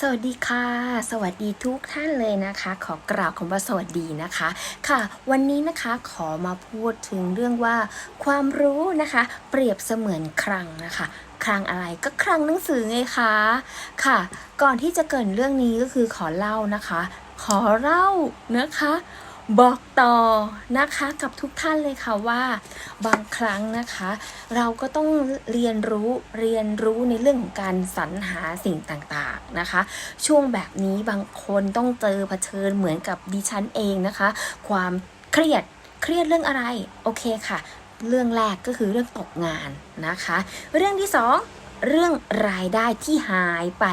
สวัสดีค่ะ สวัสดีทุกท่านเลยนะคะ ขอกราบคำว่าสวัสดีนะคะ ค่ะ วันนี้นะคะขอมาพูดถึงเรื่องว่า ความรู้นะคะ เปรียบเสมือนคลังนะคะคลังอะไรก็คลังหนังสือไงคะค่ะ ก่อนที่จะเกิดเรื่องนี้ก็คือขอเล่านะคะ ขอเล่านะคะ บอกต่อนะคะกับทุกท่านเลยค่ะว่าบางครั้งนะคะ เราก็ต้องเรียนรู้เรียนรู้ในเรื่องของการสรรหาสิ่งต่างๆนะคะ ช่วงแบบนี้บางคนต้องเจอเผชิญเหมือนกับดิฉันเองนะคะ ความเครียดเครียดเรื่องอะไรโอเคค่ะ เรื่องแรกก็คือเรื่องตกงานนะคะ เรื่องที่สองเรื่องรายได้ที่หายไป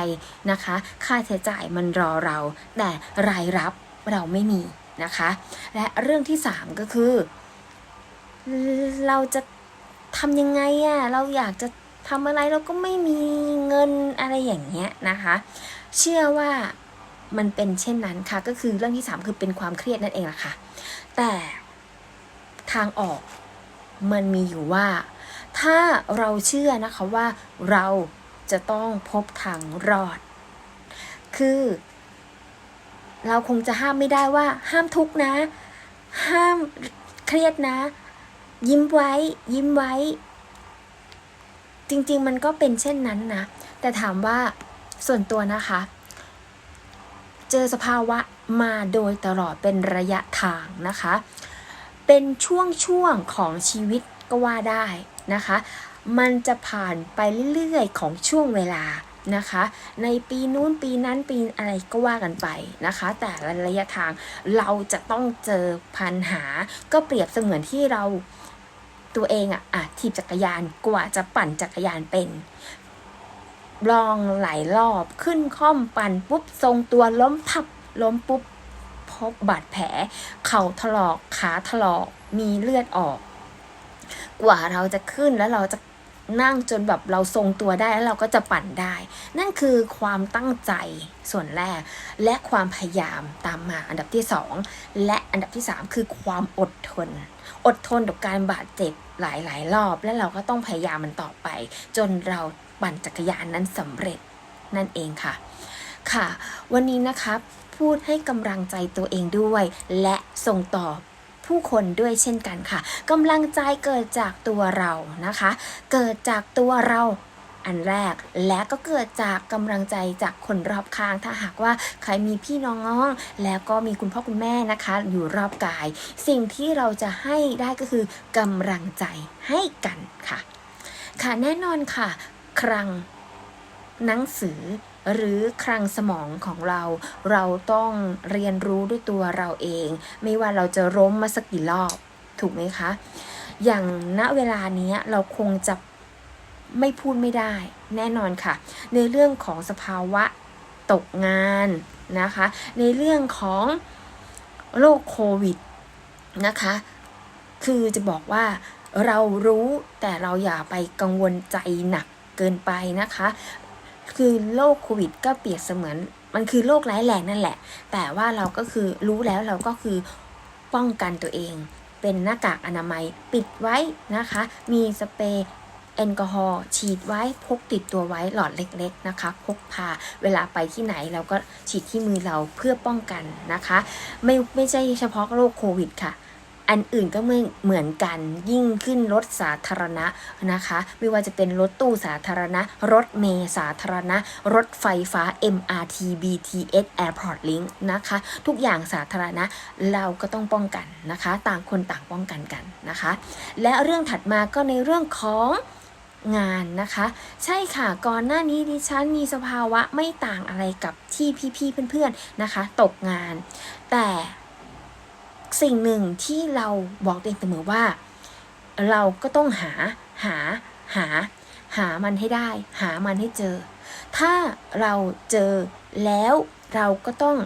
นะคะ ค่าใช้จ่ายมันรอเรา แต่รายรับเราไม่มี นะคะ และเรื่องที่สามก็คือ เราจะทำยังไงอะเราอยากจะทำอะไรเราก็ไม่มีเงินอะไรอย่างเงี้ยนะคะ เชื่อว่ามันเป็นเช่นนั้นค่ะ ก็คือเรื่องที่สามคือเป็นความเครียดนั่นเองล่ะค่ะ แต่ทางออกมันมีอยู่ว่า ถ้าเราเชื่อนะคะว่าเราจะต้องพบทางรอด คือ เราคงจะห้ามไม่ได้ว่า ห้ามทุกนะ ห้ามเครียดนะ ยิ้มไว้ ยิ้มไว้ จริงๆมันก็เป็นเช่นนั้นนะ แต่ถามว่าส่วนตัวนะคะ เจอสภาวะมาโดยตลอดเป็นระยะทางนะคะ เป็นช่วงๆของชีวิตก็ว่าได้นะคะ มันจะผ่านไปเรื่อยๆ ของช่วงเวลา นะคะ ในปีนู้นปีนั้นปีอะไรก็ว่ากันไปนะคะ แต่ละระยะทางเราจะต้องเจอปัญหา ก็เปรียบเสมือนที่เราตัวเองอะอะถีบจักรยานกว่าจะปั่นจักรยานเป็นลองหลายรอบขึ้นค่อมปั่นปุ๊บทรงตัวล้มพับล้มปุ๊บพบบาดแผล เข่าถลอกขาถลอกมีเลือดออก กว่าเราจะขึ้นแล้วเราจะ นั่งจนแบบเราทรงตัวได้แล้วเราก็จะปั่นได้ นั่นคือความตั้งใจส่วนแรก และความพยายามตามมาอันดับที่สองและอันดับที่สามคือความอดทน อดทนกับการบาดเจ็บหลายๆ รอบ และเราก็ต้องพยายามมันต่อไป จนเราปั่นจักรยานนั้นสำเร็จนั่นเองค่ะ ค่ะ วันนี้นะคะพูดให้กำลังใจตัวเองด้วย และส่งต่อ ผู้คนด้วยเช่นกันค่ะกำลังใจเกิดจากตัวเรานะคะ เกิดจากตัวเราอันแรกและก็เกิดจากกำลังใจจากคนรอบข้าง ถ้าหากว่าใครมีพี่น้องแล้วก็มีคุณพ่อคุณแม่นะคะ อยู่รอบกาย สิ่งที่เราจะให้ได้ก็คือกำลังใจให้กันค่ะ ค่ะแน่นอนค่ะ ครั้งหนังสือ หรือคลังสมองของเรา เราต้องเรียนรู้ด้วยตัวเราเอง ไม่ว่าเราจะล้มมาสักกี่รอบ ถูกไหมคะ อย่างณเวลานี้เราคงจะไม่พูดไม่ได้ แน่นอนค่ะ ในเรื่องของสภาวะตกงานนะคะ ในเรื่องของโรคโควิดนะคะ คือจะบอกว่าเรารู้แต่เราอย่าไปกังวลใจหนักเกินไปนะคะ คือโรคโควิดก็เปรียบเสมือน มันคือโรคร้ายแรงนั่นแหละ แต่ว่าเราก็คือรู้แล้วเราก็คือป้องกันตัวเอง เป็นหน้ากากอนามัยปิดไว้นะคะ มีสเปรย์แอลกอฮอล์ฉีดไว้พกติดตัวไว้หลอดเล็ก ๆนะคะ พกพาเวลาไปที่ไหนเราก็ฉีดที่มือเราเพื่อป้องกันนะคะ ไม่ไม่ใช่เฉพาะโรคโควิดค่ะ อันอื่นก็ไม่เหมือนกันยิ่งขึ้นรถสาธารณะนะคะ ไม่ว่าจะเป็นรถตู้สาธารณะ รถเมล์สาธารณะ รถไฟฟ้า MRT BTS Airport Link นะคะ ทุกอย่างสาธารณะเราก็ต้องป้องกันนะคะ ต่างคนต่างป้องกันกันนะคะ และเรื่องถัดมาก็ในเรื่องของงานนะคะ ใช่ค่ะก่อนหน้านี้ดิฉันมีสภาวะไม่ต่างอะไรกับที่พี่ๆเพื่อนๆนะคะ ตกงาน แต่ สิ่งหนึ่งที่เราบอกตัวเองเสมอว่า เราก็ต้องหาหาหา หามันให้ได้ หามันให้เจอ ถ้าเราเจอแล้วเราก็ต้อง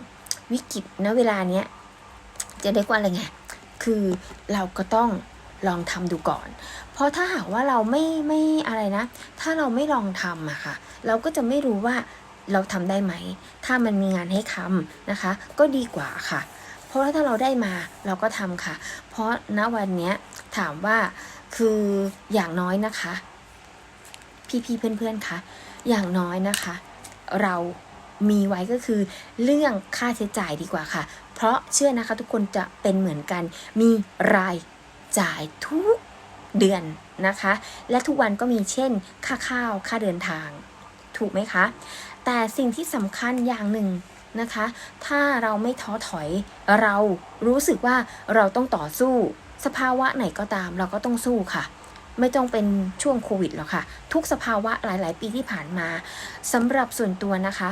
วิกฤตนะเวลาเนี้ยจะเรียกว่าอะไรไงคือเราก็ต้องลองทำดูก่อน เพราะถ้าหากว่าเราไม่ไม่อะไรนะ ถ้าเราไม่ลองทำอะค่ะ เราก็จะไม่รู้ว่าเราทำได้ไหม ถ้ามันมีงานให้ทำนะคะ ก็ดีกว่าค่ะ เพราะว่าถ้าเราได้มาเราก็ทำค่ะ เพราะณวันเนี้ยถามว่าคืออย่างน้อยนะคะ พี่ๆเพื่อนๆคะอย่างน้อยนะคะ เรามีไว้ก็คือเรื่องค่าใช้จ่ายดีกว่าค่ะ เพราะเชื่อนะคะทุกคนจะเป็นเหมือนกัน มีรายจ่ายทุกเดือนนะคะ และทุกวันก็มีเช่น ค่าข้าวค่าเดินทาง ถูกไหมคะ แต่สิ่งที่สำคัญอย่างหนึ่ง นะคะ ถ้าเราไม่ท้อถอย เรารู้สึกว่าเราต้องต่อสู้ สภาวะไหนก็ตามเราก็ต้องสู้ค่ะ ไม่ต้องเป็นช่วงโควิดหรอกค่ะ ทุกสภาวะหลาย ๆ ปีที่ผ่านมาสำหรับส่วนตัวนะคะ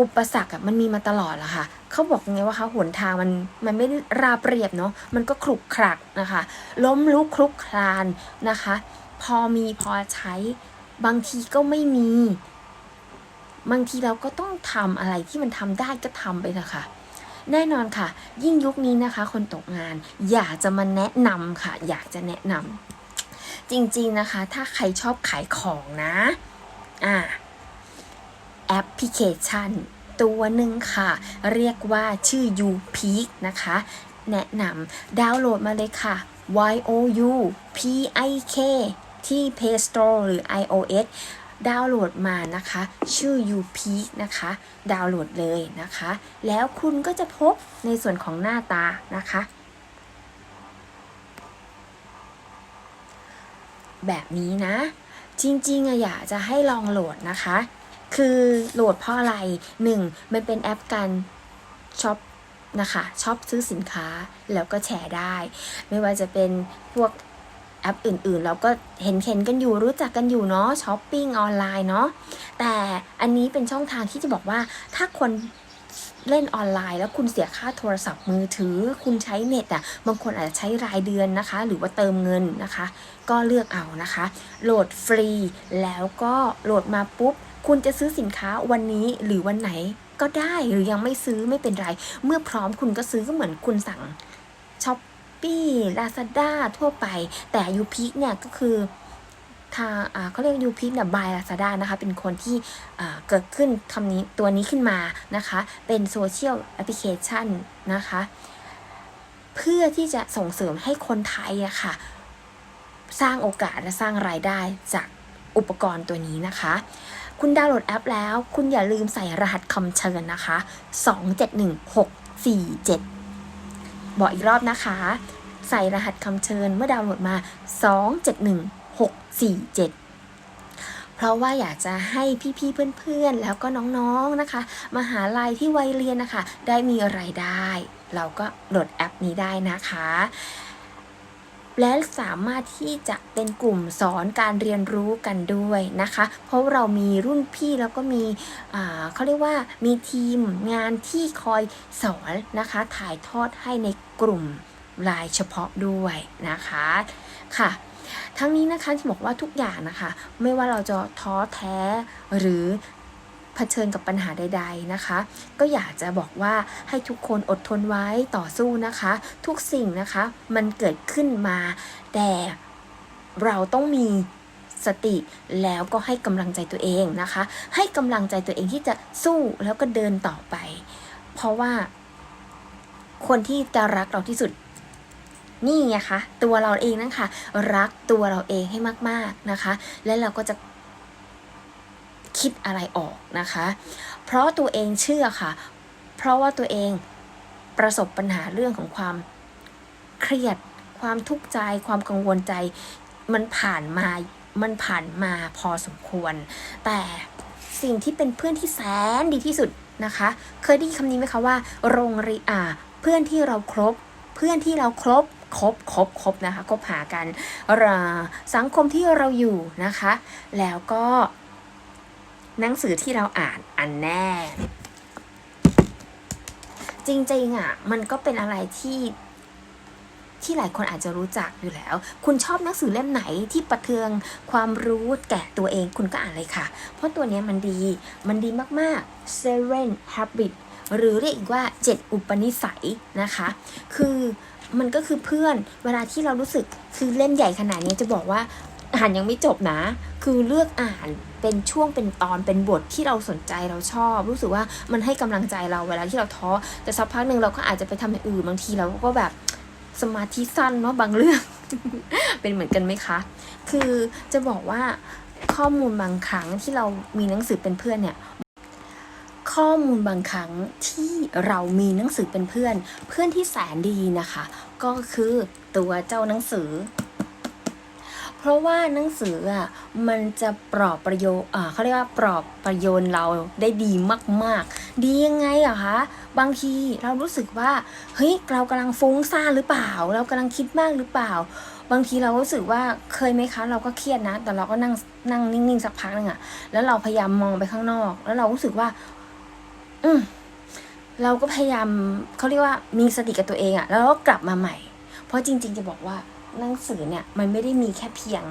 อุปสรรคอะมันมีมาตลอดแหละค่ะเขาบอกไงว่าคะหนทางมันมันไม่ราบเรียบเนาะมันก็คลุกคลักนะคะ ล้มลุกคลุกคลานนะคะ พอมีพอใช้บางทีก็ไม่มี บางทีเราก็ต้องทำอะไรที่มันทำได้ก็ทำไปเถอะค่ะแน่นอนค่ะ ยิ่งยุคนี้นะคะ คนตกงานอยากจะมาแนะนำค่ะ อยากจะแนะนำจริงๆนะคะ ถ้าใครชอบขายของนะอ่าแอปพลิเคชัน ตัวหนึ่งค่ะ เรียกว่าชื่อ YouPeak นะคะ แนะนำดาวน์โหลดมาเลยค่ะ y o u p i k ที่ Play Store หรือ iOS ดาวน์โหลดมานะคะ ชื่อ u p e a k นะคะ ดาวน์โหลดเลยนะคะ แล้วคุณก็จะพบในส่วนของหน้าตานะคะ แบบนี้นะ จริงๆอะอยากจะให้ลองโหลดนะคะ คือโหลดเพราะอะไรหนึ่งมันเป็นแอปการช็อปนะคะช็อปซื้อสินค้าแล้วก็แชร์ได้ ไม่ว่าจะเป็นพวก อปอื่นๆเราก็เห็นเห็นกันอยู่รู้จักกันอยู่เนาะช้อปปิ้งออนไลน์เนาะแต่อันนี้เป็นช่องทางที่จะบอกว่าถ้าคนเล่นออนไลน์แล้วคุณเสียค่าโทรศัพท์มือถือ คุณใช้เน็ตอะบางคนอาจจะใช้รายเดือนนะคะ หรือว่าเติมเงินนะคะ ก็เลือกเอานะคะ โหลดฟรี แล้วก็โหลดมาปุ๊บ คุณจะซื้อสินค้าวันนี้หรือวันไหนก็ได้หรือยังไม่ซื้อไม่เป็นไร เมื่อพร้อมคุณก็ซื้อก็เหมือนคุณสั่งช้อป ปี้ลาซาด้าทั่วไป แต่ยูพิกเนี่ยก็คือทางอ่าเขาเรียกยูพิกเนี่ยบายลาซาด้านะคะ เป็นคนที่อ่าเกิดขึ้นคำนี้ตัวนี้ขึ้นมานะคะ เป็นโซเชียลแอปพลิเคชันนะคะ เพื่อที่จะส่งเสริมให้คนไทยอะค่ะ สร้างโอกาสและสร้างรายได้จากอุปกรณ์ตัวนี้นะคะ คุณดาวน์โหลดแอปแล้ว คุณอย่าลืมใส่รหัสคำเชิญนะคะ 271647 บอกอีกรอบนะคะ ใส่รหัสคำเชิญเมื่อดาวน์โหลดมา 271647เพราะว่าอยากจะให้พี่ๆเพื่อนๆ แล้วก็น้องๆนะคะ มหาลัยที่วัยเรียนนะคะ ได้มีไรายได้ เราก็โหลดแอปนี้ได้นะคะ และสามารถที่จะเป็นกลุ่มสอนการเรียนรู้กันด้วยนะคะ เพราะเรามีรุ่นพี่แล้วก็มีเขาเรียกว่ามีทีมงานที่คอยสอนนะคะ ถ่ายทอดให้ในกลุ่มรายเฉพาะด้วยนะคะค่ะ ทั้งนี้นะคะที่บอกว่าทุกอย่างนะคะ ไม่ว่าเราจะท้อแท้หรือ เผชิญกับปัญหาใด ๆนะคะ ก็อยากจะบอกว่าให้ทุกคนอดทนไว้ต่อสู้นะคะ ทุกสิ่งนะคะมันเกิดขึ้นมา แต่เราต้องมีสติแล้วก็ให้กำลังใจตัวเองนะคะ ให้กำลังใจตัวเองที่จะสู้แล้วก็เดินต่อไป เพราะว่า คนที่จะรักเราที่สุดนี่ไงคะตัวเราเองนั่นค่ะ รักตัวเราเองให้มากๆนะคะ และเราก็จะ คิดอะไรออกนะคะ เพราะตัวเองเชื่อค่ะ เพราะว่าตัวเองประสบปัญหาเรื่องของความเครียด ความทุกข์ใจ ความกังวลใจ มันผ่านมา มันผ่านมาพอสมควร แต่สิ่งที่เป็นเพื่อนที่แสนดีที่สุดนะคะ เคยได้ยินคำนี้ไหมคะว่า โรงเรียนเพื่อนที่เราครบ เพื่อนที่เราครบครบครบครบนะคะคบหากันราสังคมที่เราอยู่นะคะ แล้วก็ หนังสือที่เราอ่านอันแน่ จริงๆอะ มันก็เป็นอะไรที่ที่หลายคนอาจจะรู้จักอยู่แล้ว คุณชอบหนังสือเล่มไหนที่ประเทืองความรู้แก่ตัวเองคุณก็อ่านเลยค่ะ เพราะตัวเนี้ยมันดี มันดีมากๆ Seven Habit หรือเรียกอีกว่า 7 อุปนิสัยนะคะ คือมันก็คือเพื่อนเวลาที่เรารู้สึกคือเล่มใหญ่ขนาดนี้จะบอกว่า อ่านยังไม่จบนะ คือเลือกอ่านเป็นช่วงเป็นตอนเป็นบทที่เราสนใจเราชอบ รู้สึกว่ามันให้กำลังใจเราเวลาที่เราท้อแต่สักพักหนึ่งเราก็อาจจะไปทำอย่างอื่นบางทีเราก็แบบสมาธิสั้นเนาะบางเรื่อง เป็นเหมือนกันไหมคะ คือจะบอกว่าข้อมูลบางครั้งที่เรามีหนังสือเป็นเพื่อนเนี่ย ข้อมูลบางครั้งที่เรามีหนังสือเป็นเพื่อน เพื่อนที่แสนดีนะคะ ก็คือตัวเจ้าหนังสือ เพราะว่าหนังสืออะมันจะปลอบประโยชน์อ่าเขาเรียกว่าปลอบประโยชน์เราได้ดีมาก ๆ ดียังไงอะคะบางทีเรารู้สึกว่าเฮ้ยเรากำลังฟุ้งซ่านหรือเปล่า เรากำลังคิดมากหรือเปล่า บางทีเรารู้สึกว่าเคยไหมคะ เราก็เครียดนะ แต่เราก็นั่งนั่งนิ่งๆสักพักหนึงอะแล้วเราพยายามมองไปข้างนอก แล้วเรารู้สึกว่า อืมเราก็พยายามเขาเรียกว่ามีสติกับตัวเองอะแล้วเราก็กลับมาใหม่ เพราะจริง ๆ จะบอกว่า หนังสือเนี่ย มันไม่ได้มีแค่เพียง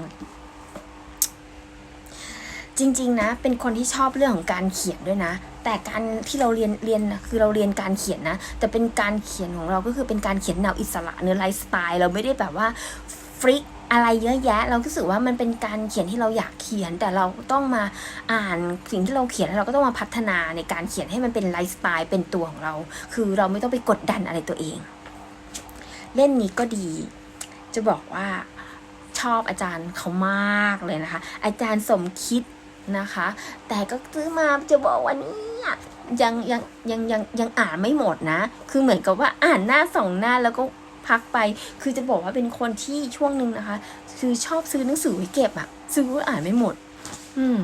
จริง ๆ นะ เป็นคนที่ชอบเรื่องของการเขียนด้วยนะ แต่การที่เราเรียนเรียนนะคือเราเรียนการเขียนนะ แต่เป็นการเขียนของเราก็คือเป็นการเขียนแนวอิสระเนื้อไลฟ์สไตล์เราไม่ได้แบบว่าฟริกอะไรเยอะแยะ เราก็รู้สึกว่ามันเป็นการเขียนที่เราอยากเขียน แต่เราต้องมาอ่านสิ่งที่เราเขียนแล้วเราก็ต้องมาพัฒนาในการเขียนให้มันเป็นไลฟ์สไตล์เป็นตัวของเรา คือเราไม่ต้องไปกดดันอะไรตัวเอง เล่นนี้ก็ดี จะบอกว่าชอบอาจารย์เขามากเลยนะคะ อาจารย์สมคิดนะคะ แต่ก็ซื้อมาจะบอกว่านี่ยยังยังยังยังยังอ่านไม่หมดนะ คือเหมือนกับว่าอ่านหน้าสองหน้าแล้วก็พักไป คือจะบอกว่าเป็นคนที่ช่วงหนึ่งนะคะ คือชอบซื้อหนังสือไว้เก็บอะซื้อไว้อ่านไม่หมด อืม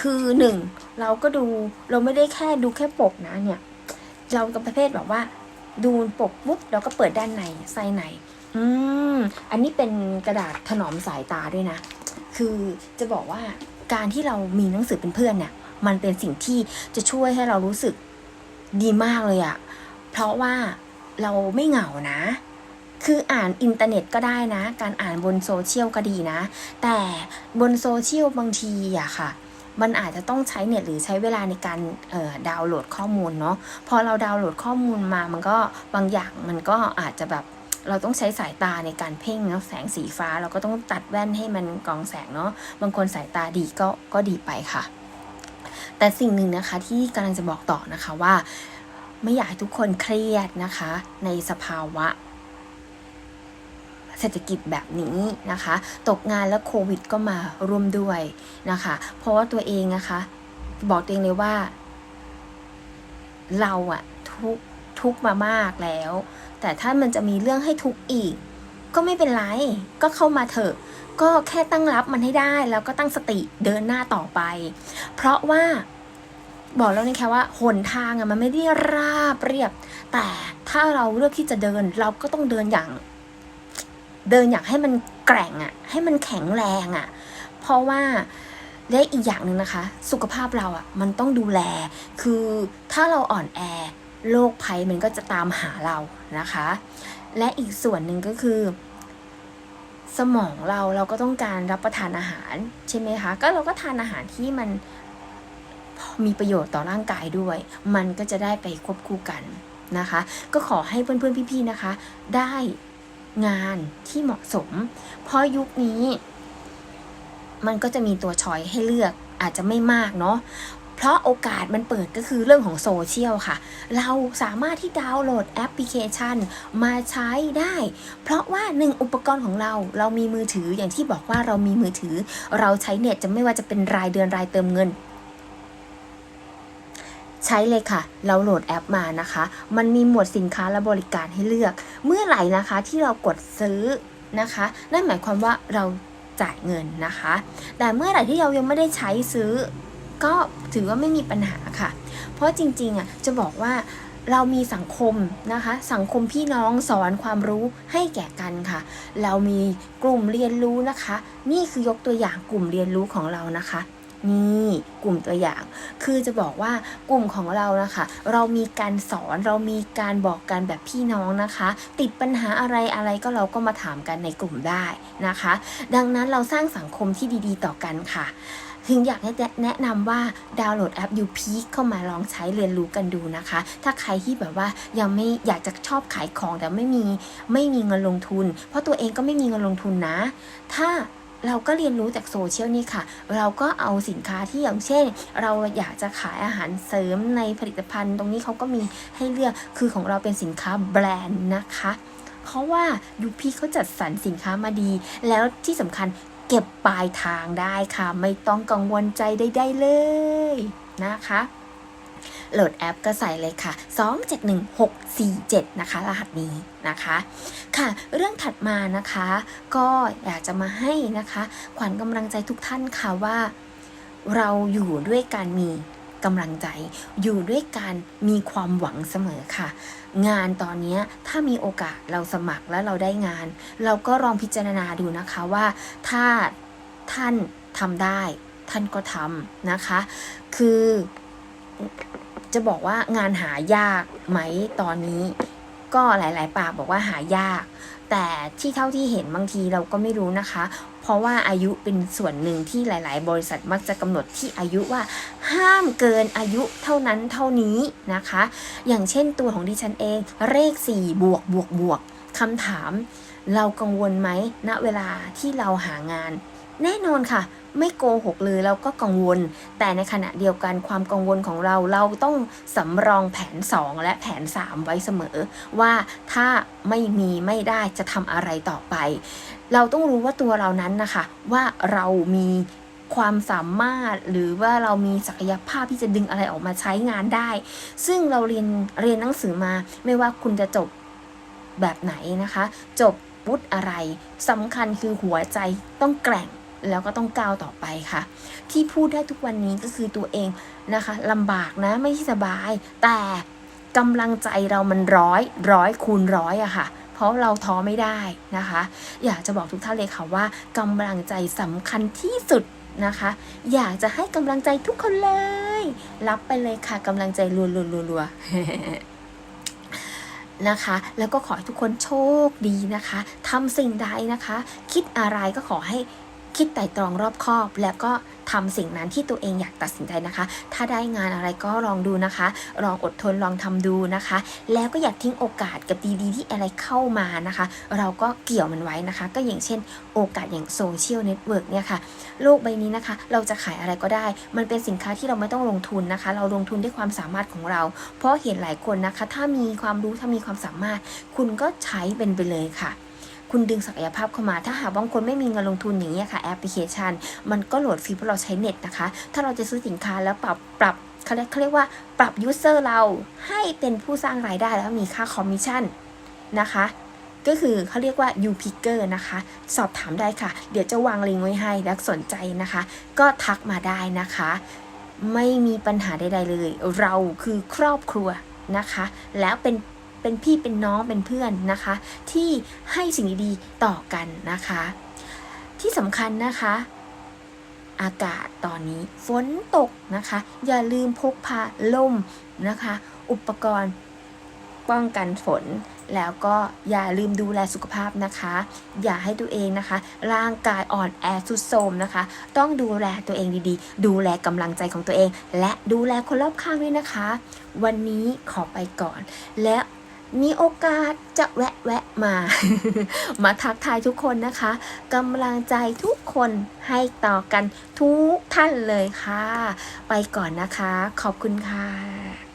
คือหนึ่งเราก็ดูเราไม่ได้แค่ดูแค่ปกนะเนี่ย เรากับประเภทแบบว่า ดูปกปุ๊บเราก็เปิดด้านในไส้ในอืมอันนี้เป็นกระดาษถนอมสายตาด้วยนะ คือจะบอกว่าการที่เรามีหนังสือเป็นเพื่อนเนี่ย มันเป็นสิ่งที่จะช่วยให้เรารู้สึกดีมากเลยอะเพราะว่าเราไม่เหงานะ คืออ่านอินเทอร์เน็ตก็ได้นะ การอ่านบนโซเชียลก็ดีนะ แต่บนโซเชียลบางทีอะค่ะ มันอาจจะต้องใช้เน็ตหรือใช้เวลาในการดาวน์โหลดข้อมูลเนาะพอเราดาวน์โหลดข้อมูลมามันก็บางอย่างมันก็อาจจะแบบเราต้องใช้สายตาในการเพ่งเนาะแสงสีฟ้า เราก็ต้องตัดแว่นให้มันกองแสงเนาะบางคนสายตาดีก็ก็ดีไปค่ะ แต่สิ่งหนึ่งนะคะที่กำลังจะบอกต่อนะคะว่า ไม่อยากให้ทุกคนเครียดนะคะ ในสภาวะ เศรษฐกิจแบบนี้นะคะ ตกงานแล้วโควิดก็มาร่วมด้วยนะคะ เพราะว่าตัวเองนะคะ บอกตัวเองเลยว่า เราอะทุกทุกมามากแล้ว แต่ถ้ามันจะมีเรื่องให้ทุกอีก ก็ไม่เป็นไร ก็เข้ามาเถอะ ก็แค่ตั้งรับมันให้ได้ แล้วก็ตั้งสติเดินหน้าต่อไป เพราะว่าบอกแล้วนี่แค่ว่าหนทางอะมันไม่ได้ราบเรียบ แต่ถ้าเราเลือกที่จะเดินเราก็ต้องเดินอย่าง เดินอยางให้มันแกร่งอะให้มันแข็งแรงอะเพราะว่าและอีกอย่างหนึ่งนะคะ สุขภาพเราอะ มันต้องดูแล คือถ้าเราอ่อนแอโรคภัยมันก็จะตามหาเรานะคะ และอีกส่วนหนึ่งก็คือ สมองเราเราก็ต้องการรับประทานอาหารใช่ไหมคะ ก็เราก็ทานอาหารที่มันมีประโยชน์ต่อร่างกายด้วย มันก็จะได้ไปควบคู่กันนะคะ ก็ขอให้เพื่อนๆพี่ๆนะคะ ได้ งานที่เหมาะสม เพราะยุคนี้ มันก็จะมีตัวชอยให้เลือกอาจจะไม่มากเนาะเพราะโอกาสมันเปิดก็คือเรื่องของโซเชียลค่ะ เราสามารถที่ดาวน์โหลดแอปพลิเคชันมาใช้ได้ เพราะว่าหนึ่งอุปกรณ์ของเรา เรามีมือถืออย่างที่บอกว่าเรามีมือถือ เราใช้เน็ตจะไม่ว่าจะเป็นรายเดือนรายเติมเงิน ใช้เลยค่ะ เราโหลดแอปมานะคะ มันมีหมวดสินค้าและบริการให้เลือก เมื่อไหร่นะคะที่เรากดซื้อนะคะ นั่นหมายความว่าเราจ่ายเงินนะคะ แต่เมื่อไหร่ที่เรายังไม่ได้ใช้ซื้อ ก็ถือว่าไม่มีปัญหาค่ะ เพราะจริงๆอะจะบอกว่าเรามีสังคมนะคะ สังคมพี่น้องสอนความรู้ให้แก่กันค่ะ เรามีกลุ่มเรียนรู้นะคะ นี่คือยกตัวอย่างกลุ่มเรียนรู้ของเรานะคะ นี่กลุ่มตัวอย่าง คือจะบอกว่ากลุ่มของเรานะคะ เรามีการสอนเรามีการบอกกันแบบพี่น้องนะคะ ติดปัญหาอะไรอะไรก็เราก็มาถามกันในกลุ่มได้นะคะ ดังนั้นเราสร้างสังคมที่ดีๆ ต่อกันค่ะถึงอยากแนะนำว่าดาวน์โหลดแอป u p e a k เข้ามาลองใช้เรียนรู้กันดูนะคะ ถ้าใครที่แบบว่ายังไม่อยากจะชอบขายของแต่ไม่มีไม่มีเงินลงทุน เพราะตัวเองก็ไม่มีเงินลงทุนนะ ถ้า เราก็เรียนรู้จากโซเชียลนี่ค่ะ เราก็เอาสินค้าที่อย่างเช่น เราอยากจะขายอาหารเสริมในผลิตภัณฑ์ ตรงนี้เขาก็มีให้เลือก คือของเราเป็นสินค้าแบรนด์นะคะ เพราะว่ายูพีเขาจัดสรรสินค้ามาดี แล้วที่สำคัญเก็บปลายทางได้ค่ะ ไม่ต้องกังวลใจใดๆเลยนะคะ โหลดแอปก็ใส่เลยค่ะ 271647 นะคะ รหัสนี้นะคะค่ะเรื่องถัดมานะคะ ก็อยากจะมาให้นะคะ ขวัญกำลังใจทุกท่านค่ะว่า เราอยู่ด้วยการมีกำลังใจอยู่ด้วยการมีความหวังเสมอค่ะ งานตอนนี้ถ้ามีโอกาสเราสมัครแล้วเราได้งาน เราก็ลองพิจารณาดูนะคะว่าถ้าท่านทำได้ ท่านก็ทำนะคะ คือ จะบอกว่างานหายากไหมตอนนี้ ก็หลาย ๆ ปากบอกว่าหายาก แต่ที่เท่าที่เห็นบางทีเราก็ไม่รู้นะคะ เพราะว่าอายุเป็นส่วนหนึ่งที่หลาย ๆ บริษัทมักจะกำหนดที่อายุว่า ห้ามเกินอายุเท่านั้นเท่านี้นะคะ อย่างเช่นตัวของดิฉันเองเลข4บวกบวกบวกคำถาม เรากังวลไหมณเวลาที่เราหางาน แน่นอนค่ะ ไม่โกหกเลยเราก็กังวล แต่ในขณะเดียวกันความกังวลของเราเราต้องสำรองแผน 2 และแผน 3 ไว้เสมอ ว่าถ้าไม่มีไม่ได้จะทำอะไรต่อไป เราต้องรู้ว่าตัวเรานั้นนะคะ ว่าเรามีความสามารถหรือว่าเรามีศักยภาพที่จะดึงอะไรออกมาใช้งานได้ ซึ่งเราเรียนเรียนหนังสือมา ไม่ว่าคุณจะจบแบบไหนนะคะ จบวุฒิอะไรสำคัญคือหัวใจต้องแกร่ง แล้วก็ต้องก้าวต่อไปค่ะ ที่พูดได้ทุกวันนี้ก็คือตัวเองนะคะลำบากนะไม่สบาย แต่กำลังใจเรามันร้อยร้อยคูณร้อยอะค่ะ เพราะเราท้อไม่ได้นะคะ อยากจะบอกทุกท่านเลยค่ะว่ากำลังใจสำคัญที่สุดนะคะ อยากจะให้กำลังใจทุกคนเลย รับไปเลยค่ะกำลังใจรัวๆๆๆนะคะ แล้วก็ขอให้ทุกคนโชคดีนะคะ ทำสิ่งใดนะคะ คิดอะไรก็ขอให้ คิดไตร่ตรองรอบคอบ แล้วก็ทำสิ่งนั้นที่ตัวเองอยากตัดสินใจนะคะ ถ้าได้งานอะไรก็ลองดูนะคะ ลองอดทนลองทำดูนะคะ แล้วก็อย่าทิ้งโอกาสกับดีๆที่อะไรเข้ามานะคะ เราก็เกี่ยวมันไว้นะคะ ก็อย่างเช่น โอกาสอย่างโซเชียลเน็ตเวิร์กเนี่ยค่ะ โลกใบนี้นะคะ เราจะขายอะไรก็ได้ มันเป็นสินค้าที่เราไม่ต้องลงทุนนะคะ เราลงทุนด้วยความสามารถของเรา เพราะเห็นหลายคนนะคะ ถ้ามีความรู้ถ้ามีความสามารถ คุณก็ใช้เป็นไปเลยค่ะ คุณดึงศักยภาพเข้ามา ถ้าหากบางคนไม่มีเงินลงทุนอย่างนี้ยค่ะแอปพลิเคชัน มันก็โหลดฟรีเพราะเราใช้เน็ตนะคะ ถ้าเราจะซื้อสินค้าแล้วปรับปรับเขาเรียกเขาเรียกว่าปรับยูเซอร์เราให้เป็นผู้สร้างรายได้แล้วมีค่าคอมมิชชั่นนะคะก็คือเขาเรียกว่า u p i c k e r นะคะ สอบถามได้ค่ะ เดี๋ยวจะวางลิงก์ไว้ให้แล้วสนใจนะคะ ก็ทักมาได้นะคะ ไม่มีปัญหาใดๆเลย เราคือครอบครัวนะคะ แล้วเป็น เป็นพี่เป็นน้องเป็นเพื่อนนะคะ ที่ให้สิ่งดีๆต่อกันนะคะ ที่สำคัญนะคะ อากาศตอนนี้ฝนตกนะคะ อย่าลืมพกพาล่มนะคะ อุปกรณ์ป้องกันฝนแล้วก็อย่าลืมดูแลสุขภาพนะคะ อย่าให้ตัวเองนะคะ ร่างกายอ่อนแอสุดโทรมนะคะ ต้องดูแลตัวเองดีๆ ดูแลกำลังใจของตัวเอง และดูแลคนรอบข้างด้วยนะคะ วันนี้ขอไปก่อน และ มีโอกาสจะแวะแวะมา มาทักทายทุกคนนะคะกำลังใจทุกคนให้ต่อกันทุกท่านเลยค่ะ ไปก่อนนะคะ ขอบคุณค่ะ